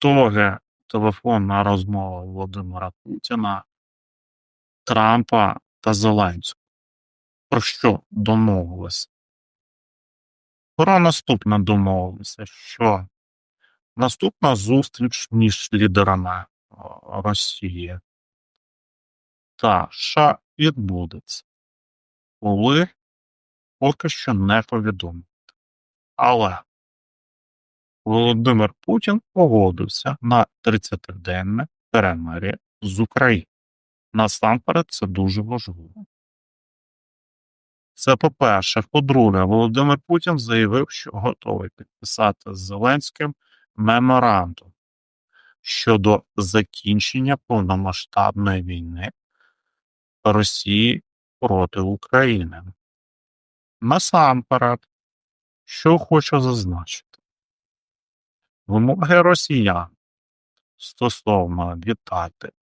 ітоги телефонна розмова Володимира Путіна, Трампа та Зеленського. Про що домовилися? Про наступне домовилися, що наступна зустріч між лідерами Росії та США відбудеться, коли поки що не повідомлять. Але Володимир Путін погодився на 30-денне перемир'я з Україною. Насамперед, це дуже важливо. Це по-перше. По-друге, Володимир Путін заявив, що готовий підписати з Зеленським меморандум щодо закінчення повномасштабної війни Росії проти України. Насамперед, що хочу зазначити, вимоги росіян стосовно віддати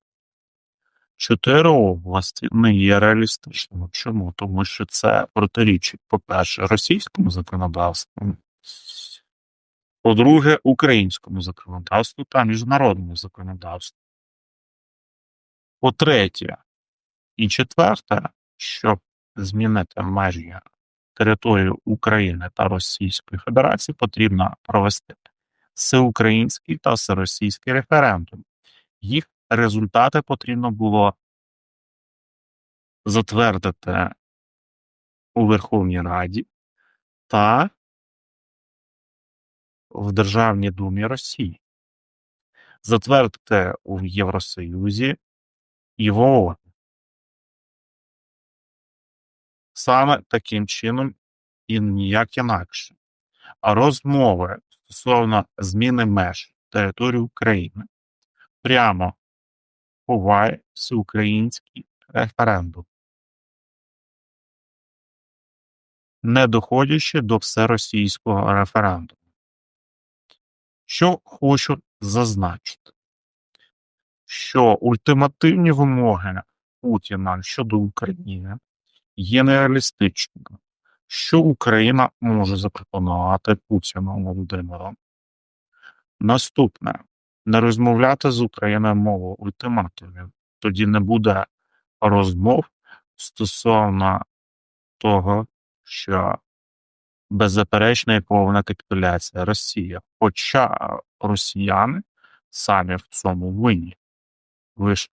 чотири області не є реалістичними. Чому? Тому що це протирічить, по-перше, російському законодавству, по-друге, українському законодавству та міжнародному законодавству. По-третє, і четверте, щоб змінити межі території України та Російської Федерації, потрібно провести всеукраїнський та всеросійський референдум. Їх результати потрібно було затвердити у Верховній Раді та в Державній Думі Росії, затвердити у Євросоюзі і в ООН. Саме таким чином і ніяк інакше. А розмови стосовно зміни меж території України. Прямо ховає всеукраїнський референдум, не доходячи до всеросійського референдуму. Що хочу зазначити, що ультимативні вимоги Путіна щодо України є нереалістичними, що Україна може запропонувати Путіну Володимиру. Наступне не розмовляти з Україною мовою ультиматумів, тоді не буде розмов стосовно того, що беззаперечна і повна капітуляція Росії. Хоча росіяни самі в цьому винні. Ви ж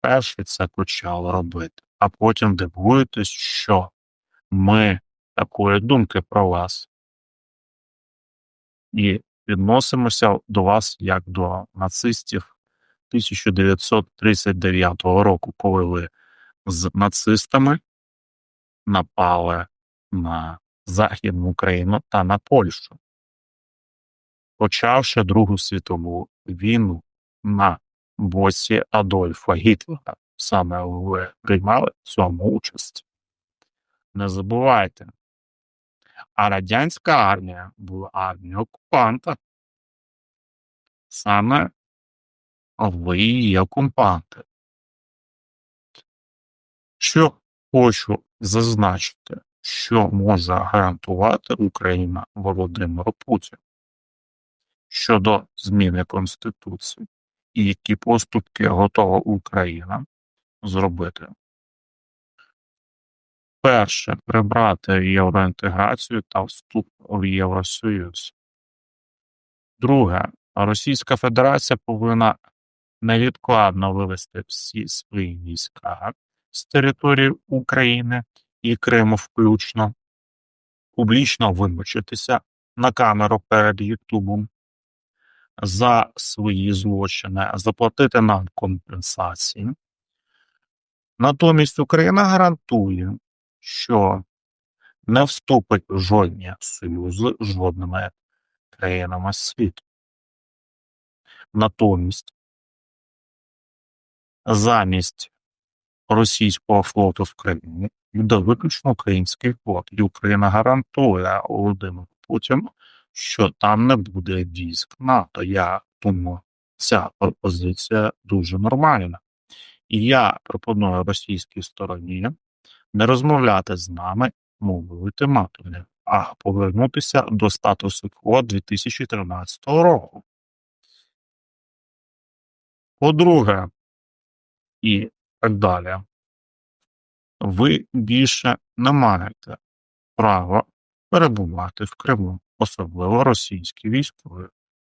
перші це почали робити, а потім дивуєтесь, що ми такої думки про вас. І відносимося до вас як до нацистів 1939 року, коли ви з нацистами напали на Західну Україну та на Польщу, почавши Другу світову війну на боці Адольфа Гітлера. Саме ви приймали цьому участь. Не забувайте, а радянська армія була армією окупанта. Саме ви її окупанти. Що хочу зазначити, що може гарантувати Україна Володимиру Путіну щодо зміни Конституції і які поступки готова Україна зробити. Перше прибрати євроінтеграцію та вступ в Євросоюз. Друге, Російська Федерація повинна невідкладно вивести всі свої війська з території України і Криму включно, публічно вибачитися на камеру перед Ютубом за свої злочини, заплатити нам компенсації. Натомість Україна гарантує, що не вступить в жодні союзи з жодними країнами світу. Натомість замість російського флоту в Криму йде виключно український флот, і Україна гарантує Володимиру Путіну, що там не буде військ НАТО. Я тому ця пропозиція дуже нормальна. І я пропоную російській стороні не розмовляти з нами мовою ультиматумів, а повернутися до статусу кво 2013 року. По-друге, і так далі, ви більше не маєте права перебувати в Криму, особливо російські військові,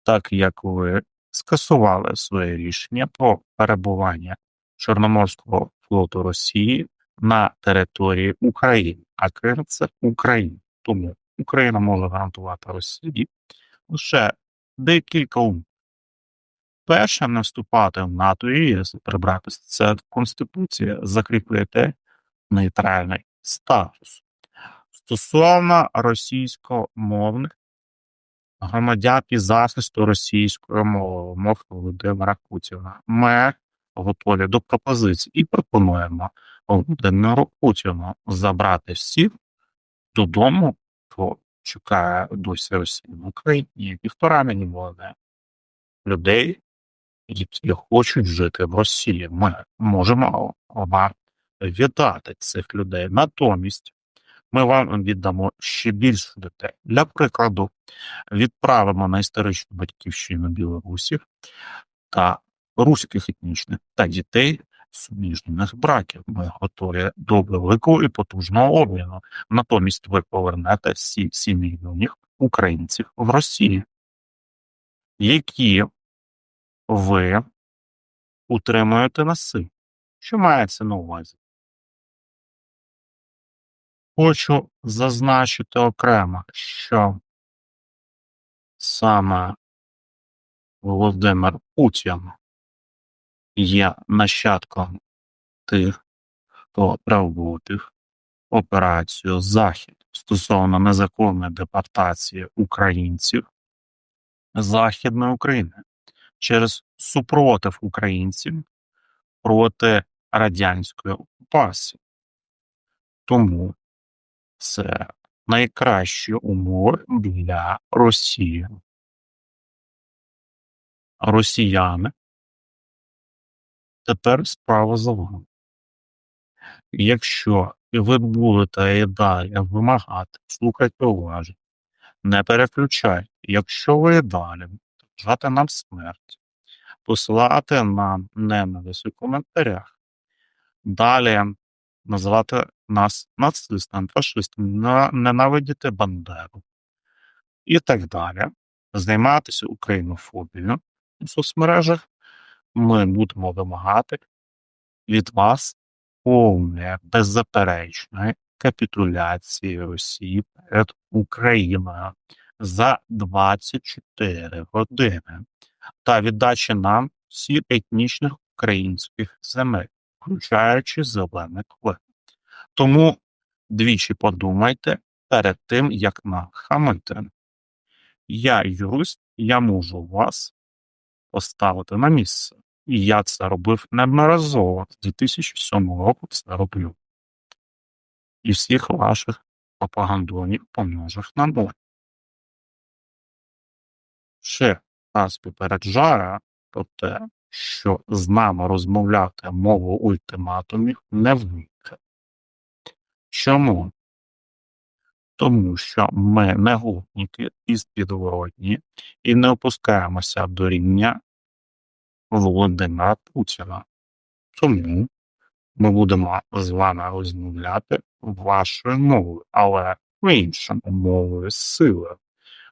так як ви скасували своє рішення про перебування Чорноморського флоту Росії на території України, а Крим це Україна. Тому Україна може гарантувати Росії лише декілька умов. Перше, не вступати в НАТО і ЄС, прибрати це Конституція, закріплюєте нейтральний статус. Стосовно російськомовних громадян і захисту російської мови, мов Володимира Путіна, ми готові до пропозицій і пропонуємо Володимиру Путіну забрати всіх додому, хто чекає досі Росії в Україні півтора мільйони людей, які хочуть жити в Росії. Ми можемо вам віддати цих людей. Натомість ми вам віддамо ще більше людей. Для прикладу, відправимо на історичну батьківщину білорусів та руських етнічних та дітей суміжних браків. Ми готові до великого і потужного обміну. Натомість ви повернете всі 7 мільйонів українців в Росії, які ви утримуєте на силі. Що мається на увазі? Хочу зазначити окремо, що саме Володимир Путін є нащадком тих, хто проводив операцію Захід стосовно незаконної депортації українців Західної України через супротив українців проти радянської окупації. Тому це найкращі умови для Росії. Росіяни тепер справа за вами. Якщо ви будете і далі вимагати, слухайте уважно, не переключайте, якщо ви і далі бажати нам смерть, посилати нам ненависть у коментарях, далі називати нас нацистами, фашистами, ненавидіти Бандеру і так далі, займатися українофобією у соцмережах, ми будемо вимагати від вас повної беззаперечної капітуляції Росії перед Україною за 24 години та віддачі нам всіх етнічних українських земель, включаючи зелене кле. Тому двічі подумайте перед тим, як нахамити. Я юрист, я можу вас поставити на місце. І я це робив неодноразово. З 2007 року це роблю. І всіх ваших пропагандонів помножив на ноль. Ще раз попереджаю про те, що з нами розмовляти мову ультиматумів не вийде. Чому? Тому що ми не гопніки і підворотні і не опускаємося до рівня Володимира Путіна. Тому ми будемо з вами розмовляти вашою мовою, але в іншому мовою сили.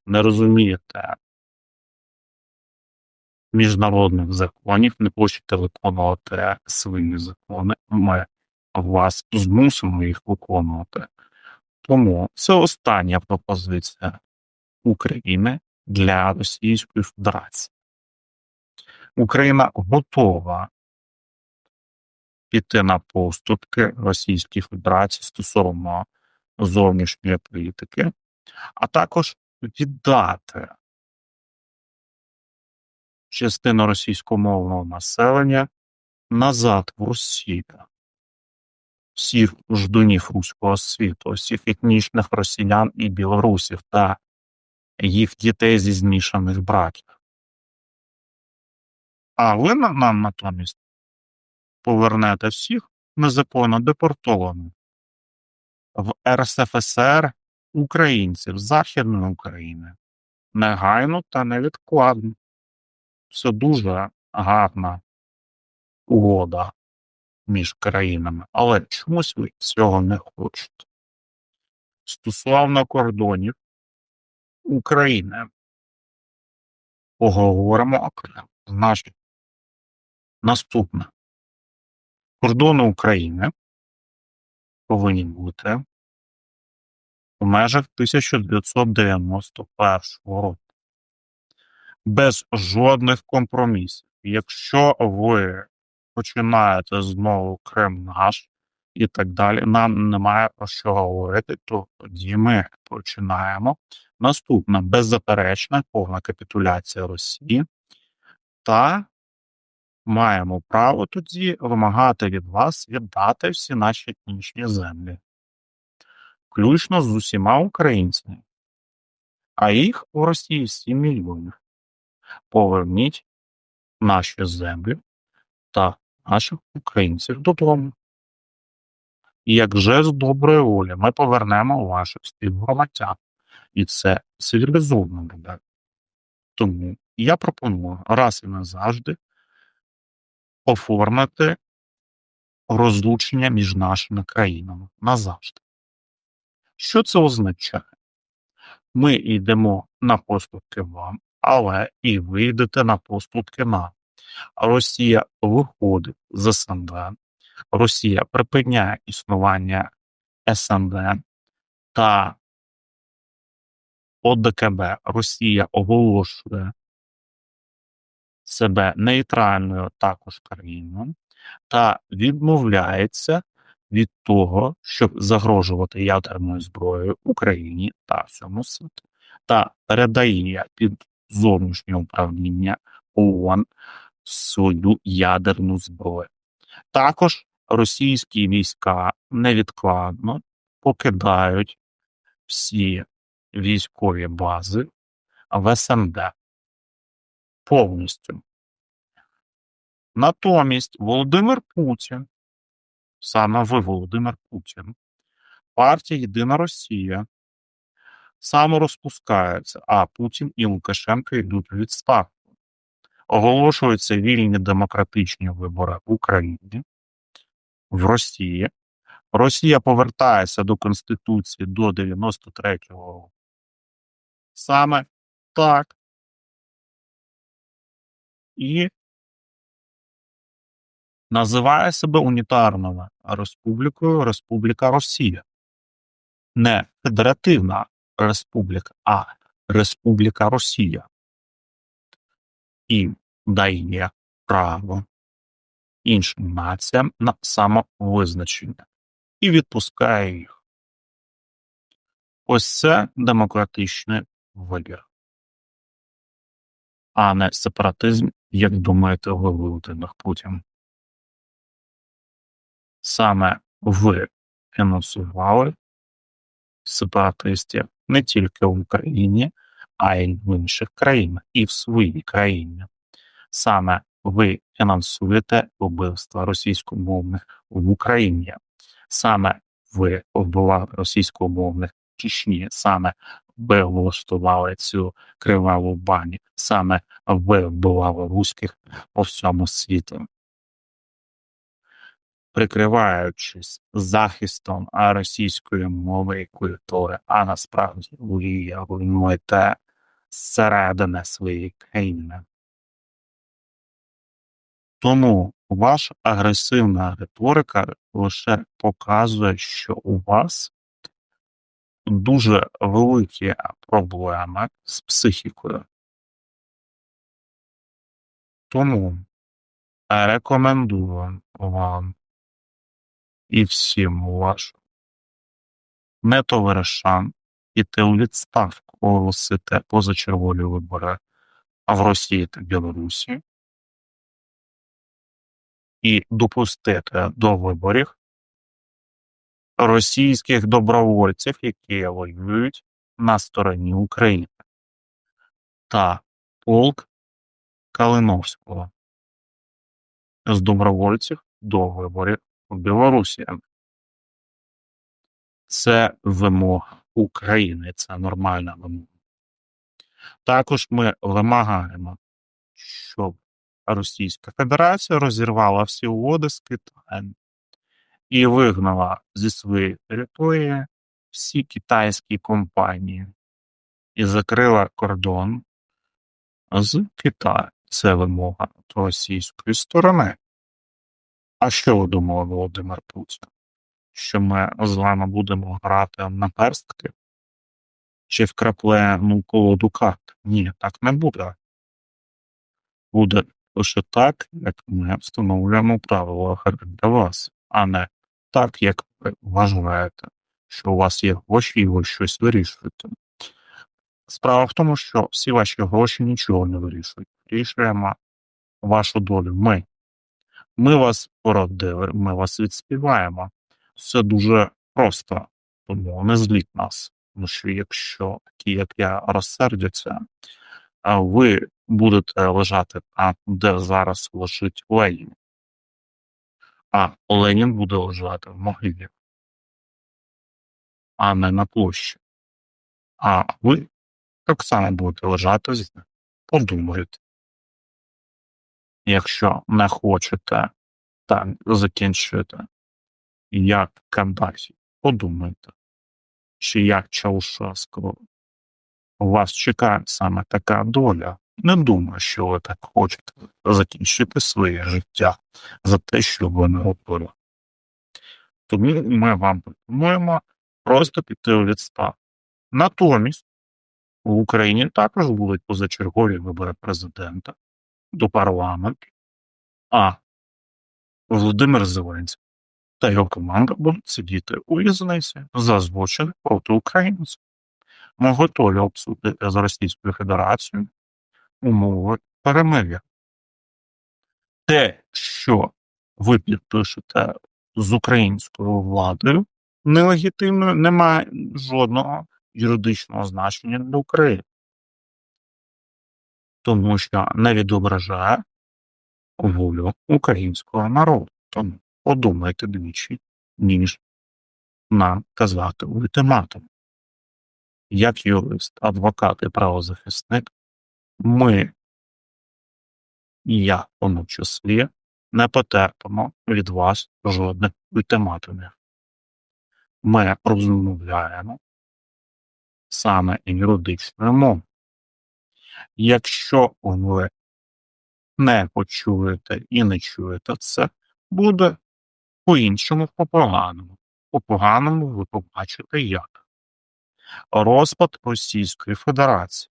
Не розумієте міжнародних законів, не хочете виконувати свої закони, ми вас змусимо їх виконувати. Тому це остання пропозиція України для Російської Федерації. Україна готова піти на поступки Російській Федерації стосовно зовнішньої політики, а також віддати частину російськомовного населення назад в Росію, всіх ждунів руського світу, всіх етнічних росіян і білорусів та їх дітей зі змішаних браків. А ви нам натомість повернете всіх незаконно депортованих в РСФСР українців Західної України негайно та невідкладно. Це дуже гарна угода між країнами, але чомусь ви цього не хочете. Стосовно кордонів України поговоримо окремо. Значить, наступне. Кордони України повинні бути у межах 1991 року. Без жодних компромісів. Якщо ви починаєте знову Крим наш і так далі, нам немає про що говорити, то тоді ми починаємо. Наступна беззаперечна повна капітуляція Росії. Та маємо право тоді вимагати від вас віддати всі наші етнічні землі, включно з усіма українцями, а їх у Росії 7 мільйонів. Поверніть наші землі та наших українців додому. І як жест доброї волі ми повернемо ваших співгромадян. І це цивілізовано буде. Тому я пропоную раз і назавжди оформити розлучення між нашими країнами назавжди. Що це означає? Ми йдемо на поступки вам, але і ви йдете на поступки нам. Росія виходить з СНД, Росія припиняє існування СНД та ОДКБ Росія оголошує себе нейтральною також країною та відмовляється від того, щоб загрожувати ядерною зброєю Україні та всьому світу, та передає під зовнішнє управління ООН свою ядерну зброю. Також російські війська невідкладно покидають всі військові бази в СНД повністю. Натомість Володимир Путін, саме ви, Володимир Путін, партія Єдина Росія саморозпускається, а Путін і Лукашенко йдуть у відставку. Оголошуються вільні демократичні вибори в Україні, в Росії. Росія повертається до Конституції до 93-го року. Саме так. І називає себе унітарною республікою Республіка Росія. Не Федеративна Республіка, а Республіка Росія. І дає право іншим націям на самовизначення і відпускає їх. Ось це демократичний вибір, а не сепаратизм, як думаєте ви, Володимир Путін. Саме ви фінансували сепаратистів не тільки в Україні, а й в інших країнах і в своїй країні. Саме ви фінансуєте вбивства російськомовних в Україні. Саме ви вбивали російськомовних в Чечні, саме ви влаштували цю криваву баню, саме ви вбивали руських по всьому світу. Прикриваючись захистом російської мови і культури, а насправді ви руйнуєте зсередини своєї країни. Тому ваша агресивна риторика лише показує, що у вас дуже великі проблеми з психікою. Тому рекомендую вам і всім вашим не товаришам іти у відставку, оголосити позачергові вибори в Росії та Білорусі. І допустити до виборів російських добровольців, які воюють на стороні України, та полк Калиновського з добровольців до виборів у Білорусі. Це вимога України, це нормальна вимога. Також ми вимагаємо, щоб Російська Федерація розірвала всі угоди з Китаєм і вигнала зі своєї території всі китайські компанії і закрила кордон з Китаю. Це вимога російської сторони. А що ви думали, Володимир Путін? Що ми з вами будемо грати на перстки? Чи в краплену колоду карт? Ні, так не буде. Буде лише так, як ми встановлюємо правила гри для вас, а не так, як ви вважаєте, що у вас є гроші і ви щось вирішуєте. Справа в тому, що всі ваші гроші нічого не вирішують. Вирішуємо вашу долю ми. Ми вас породили, ми вас відспіваємо. Це дуже просто, тому не зліть нас. Тому що якщо такі, як я, розсердяться, ви будете лежати там, де зараз лежить Ленін. А Ленін буде лежати в могилі, а не на площі. А ви так само будете лежати з ним. Подумайте. Якщо не хочете так закінчити, як Каддафі, подумайте, чи як Чаушевського. У вас чекає саме така доля. Не думаю, що ви так хочете закінчити своє життя за те, що ви не готові. Тому ми вам пропонуємо просто піти у відставку. Натомість в Україні також будуть позачергові вибори президента до парламенту, а Володимир Зеленський та його команда будуть сидіти у в'язниці за злочин проти українців. Ми готові обсудити з Російською Федерацією умови перемир'я. Те, що ви підпишете з українською владою нелегітимною, не має жодного юридичного значення для України, тому що не відображає волю українського народу. Тому подумайте двічі, ніж нам казати ультиматум. Як юрист, адвокат і правозахисник, ми, я в тому числі, не потерпимо від вас жодних ультиматумів. Ми розмовляємо саме юридичною мовою. Якщо ви не почуєте і не чуєте це, буде по-іншому по-поганому. По-поганому ви побачите як. Розпад Російської Федерації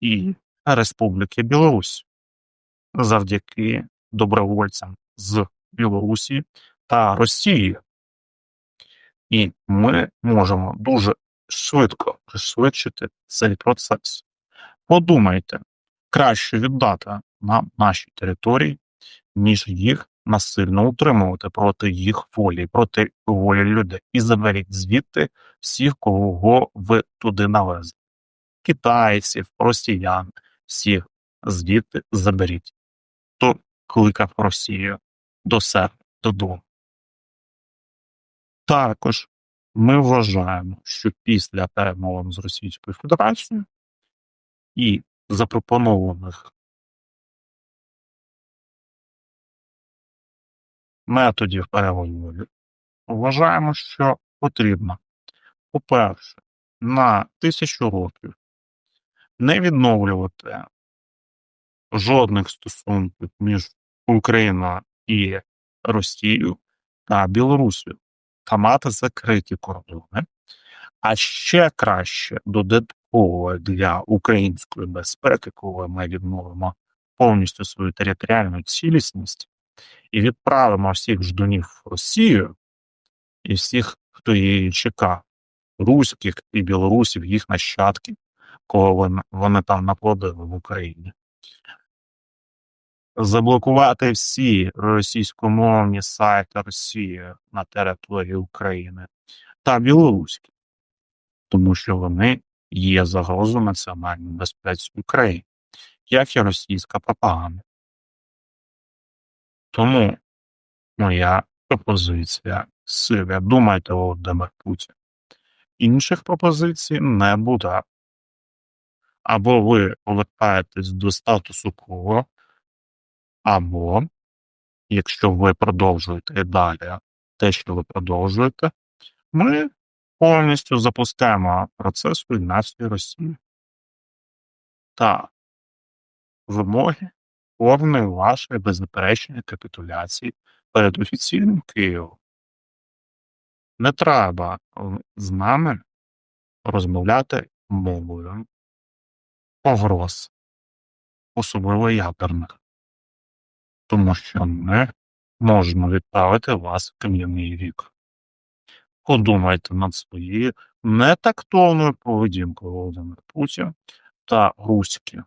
і Республіки Білорусь завдяки добровольцям з Білорусі та Росії. І ми можемо дуже швидко пришвидшити цей процес. Подумайте, краще віддати на нашій території, ніж їх насильно утримувати проти їх волі, проти волі людей. І заберіть звідти всіх, кого ви туди навезли. Китайців, росіян, всіх звідти заберіть. Хто кликав Росію до себе додому. Також ми вважаємо, що після перемовин з Російською Федерацією і запропонованих методів переговорів вважаємо, що потрібно, по-перше, на тисячу років не відновлювати жодних стосунків між Україною і Росією та Білорусію та мати закриті кордони, а ще краще додатково для української безпеки, коли ми відновимо повністю свою територіальну цілісність і відправимо всіх ждунів в Росію і всіх, хто її чекав, руських і білорусів, їх нащадків, кого вони, вони там наплодили в Україні. Заблокувати всі російськомовні сайти Росії на території України та білоруські, тому що вони є загрозою національній безпеці України, як і російська пропаганда. Тому моя пропозиція сиве. Думайте, Володимир Путін. Інших пропозицій не буде. Або ви повертаєтесь до статусу кво, Або, якщо ви продовжуєте і далі те, що ви продовжуєте, ми повністю запускаємо процес руйнації Росії та вимоги повної вашої беззаперечної капітуляції перед офіційним Києвом. Не треба е, з нами розмовляти мовою погроз, особливо ядерних, тому що ми можемо відправити вас в кам'яний вік. Подумайте над своєю нетактовною поведінкою Володимир Путін та Руськи.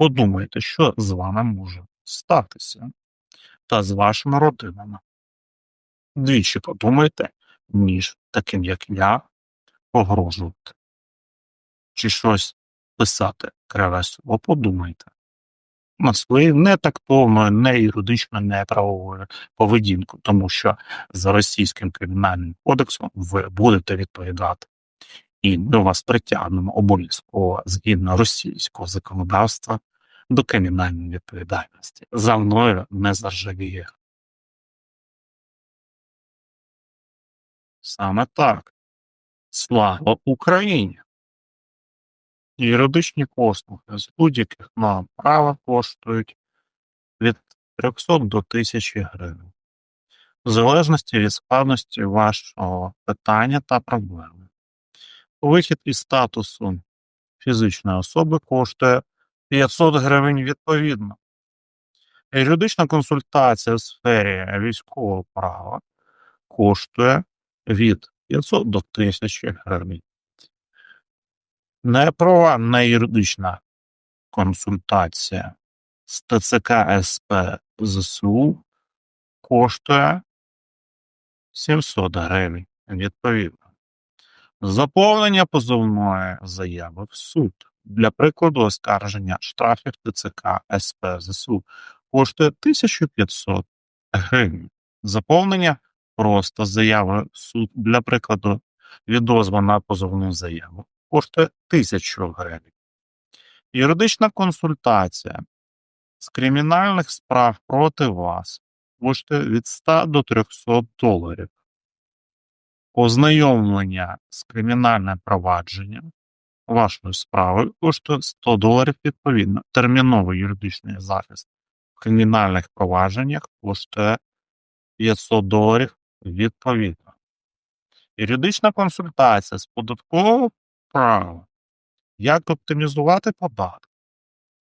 Подумайте, що з вами може статися та з вашими родинами. Двічі подумайте, ніж таким, як я, погрожувати. Чи щось писати криве подумайте. На свою нетактовною, не юридично неправовою поведінку, тому що за російським кримінальним кодексом ви будете відповідати. І ми вас притягнемо обов'язково згідно російського законодавства до кримінальної відповідальності. За мною не заржавіє. Саме так. Слава Україні! Юридичні послуги з будь-яких норм права коштують від 300 до 1000 гривень, в залежності від складності вашого питання та проблеми. Вихід із статусу фізичної особи коштує 500 гривень відповідно. Юридична консультація в сфері військового права коштує від 500 до 1000 гривень. Неправова неюридична консультація з ТЦК СП ЗСУ коштує 700 гривень відповідно. Заповнення позовної заяви в суд для прикладу оскарження штрафів ТЦК СП ЗСУ коштує 1500 гривень. Заповнення просто заяви суд для прикладу відозва на позовну заяву коштує 1000 гривень. Юридична консультація з кримінальних справ проти вас коштує від 100 до 300 доларів. Ознайомлення з кримінальним провадженням вашої справи коштує 100 доларів відповідно. Терміновий юридичний захист в кримінальних провадженнях коштує 500 доларів відповідно. Юридична консультація з податкового права. Як оптимізувати податки,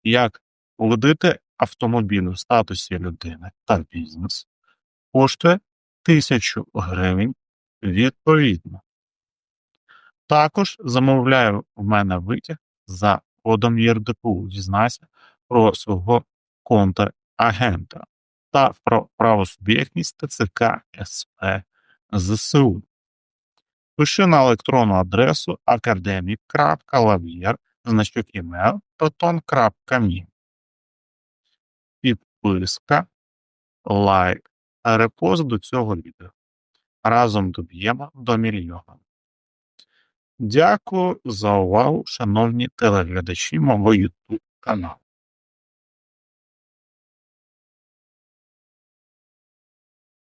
як водити автомобіль у статусі людини та бізнес коштує 1000 гривень відповідно. Також замовляю в мене витяг за кодом ЄРДПУ. Дізнайся про свого контрагента та про правосуб'єктність ТЦК СП ЗСУ. Пиши на електронну адресу academic.lavir, значок email, proton.me. Підписка, лайк та репост до цього відео. Разом доб'ємо до мільйона. Дякую за увагу, шановні телеглядачі мого YouTube каналу.